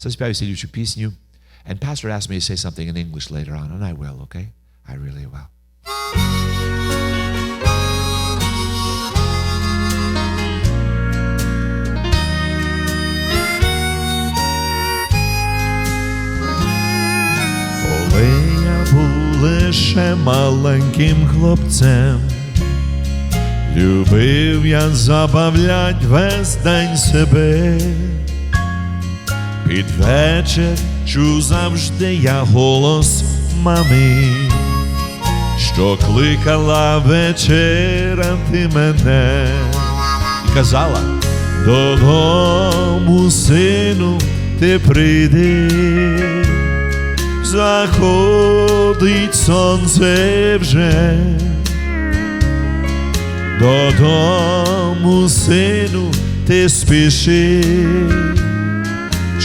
заспіваю слідчу пісню. And pastor asked me to say something in English later on, and I will, okay? I really will. Коли я був лише маленьким хлопцем, любив я забавлять весь день себе. Під вечір чув завжди я голос мами, що кликала вечеряти мене, і казала, додому, сину, ти прийди, заходить сонце вже. Додому, сину, ти спіши,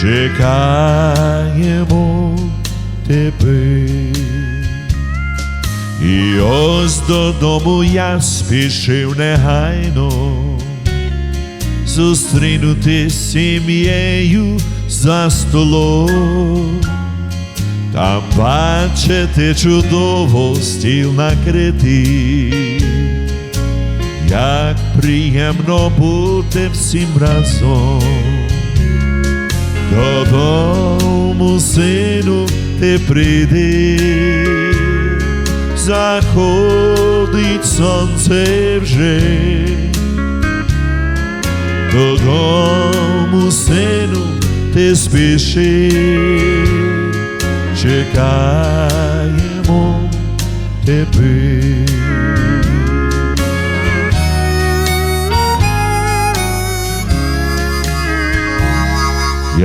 чекаємо тебе. І ось додому я спішив негайно, зустрінути сім'єю за столом. Там бачити чудово стіл накритий, як приємно бути всім разом. Додому, сину, ти прийди, заходить сонце вже. Додому, сину, ти спіши, чекаємо тебе.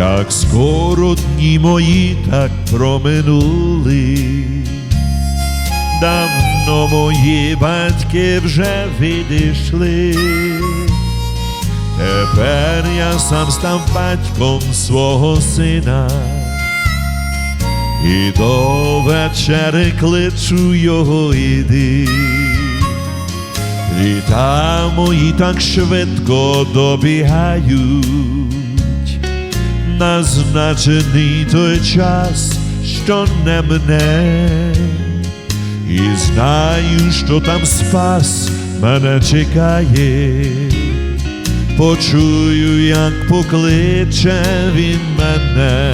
Як скоро дні мої так проминули, давно мої батьки вже відійшли, тепер я сам став батьком свого сина, і до вечери кличу його іди. Літа мої так швидко добігають назначений той час, що не мене, і знаю, що там спас мене чекає, почую, як покличе він мене,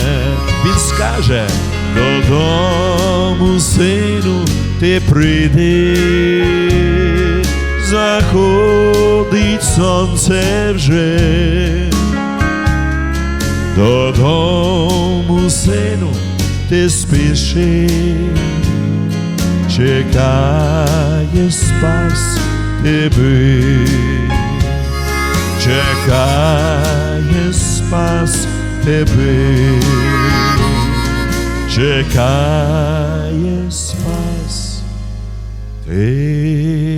він скаже додому, сину, ти прийди, заходить сонце вже. Додому, сину, ти спіши, чекає спас тебе, чекає спас тебе, чекає спас тебе.